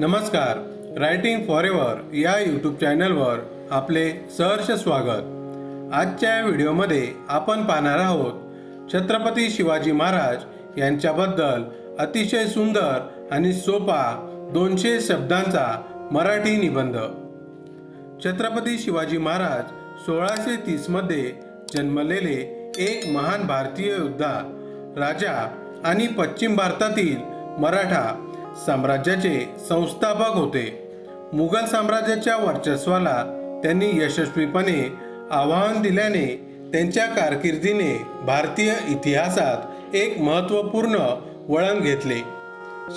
नमस्कार. Writing for ever या YouTube चॅनलवर आपले सहर्ष स्वागत. आजच्या या व्हिडिओमध्ये आपण पाहणार आहोत छत्रपती शिवाजी महाराज यांच्याबद्दल अतिशय सुंदर आणि सोपा दोनशे शब्दांचा मराठी निबंध. छत्रपती शिवाजी महाराज सोळाशे तीसमध्ये जन्मलेले एक महान भारतीय योद्धा राजा आणि पश्चिम भारतातील मराठा साम्राज्याचे संस्थापक होते. मुघल साम्राज्याच्या वर्चस्वाला त्यांनी यशस्वीपणे आव्हान दिल्याने त्यांच्या कारकिर्दीने भारतीय इतिहासात एक महत्त्वपूर्ण वळण घेतले.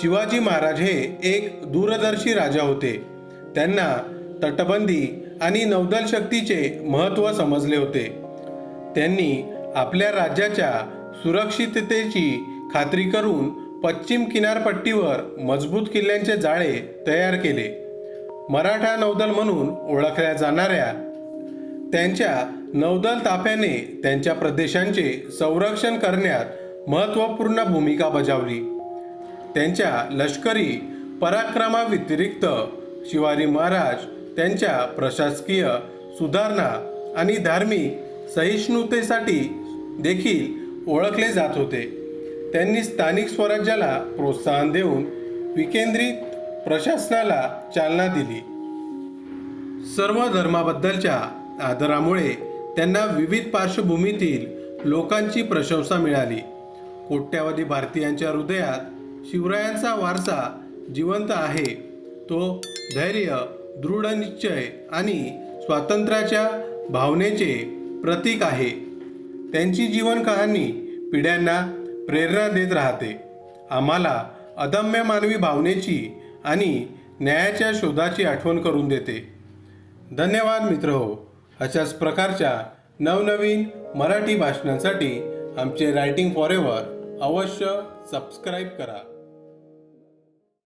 शिवाजी महाराज हे एक दूरदर्शी राजा होते. त्यांना तटबंदी आणि नौदल शक्तीचे महत्त्व समजले होते. त्यांनी आपल्या राज्याच्या सुरक्षिततेची खात्री करून पश्चिम किनारपट्टीवर मजबूत किल्ल्यांचे जाळे तयार केले. मराठा नौदल म्हणून ओळखल्या जाणाऱ्या त्यांच्या नौदल ताफ्याने त्यांच्या प्रदेशांचे संरक्षण करण्यात महत्त्वपूर्ण भूमिका बजावली. त्यांच्या लष्करी पराक्रमाव्यतिरिक्त शिवाजी महाराज त्यांच्या प्रशासकीय सुधारणा आणि धार्मिक सहिष्णुतेसाठी देखील ओळखले जात होते. त्यांनी स्थानिक स्वराज्याला प्रोत्साहन देऊन विकेंद्रित प्रशासनाला चालना दिली. सर्व धर्माबद्दलच्या आदरामुळे त्यांना विविध पार्श्वभूमीतील लोकांची प्रशंसा मिळाली. कोट्यावधी भारतीयांच्या हृदयात शिवरायांचा वारसा जिवंत आहे. तो धैर्य दृढ निश्चय आणि स्वातंत्र्याच्या भावनेचे प्रतीक आहे. त्यांची जीवन कहाणी पिढ्यांना प्रेरणा देत राहते. आम्हाला अदम्य मानवी भावनेची आणि न्यायाच्या शोधाची आठवण करून देते. धन्यवाद मित्र हो. अशाच प्रकारच्या नवनवीन मराठी भाषणांसाठी आमचे रायटिंग फॉर एव्हर अवश्य सबस्क्राईब करा.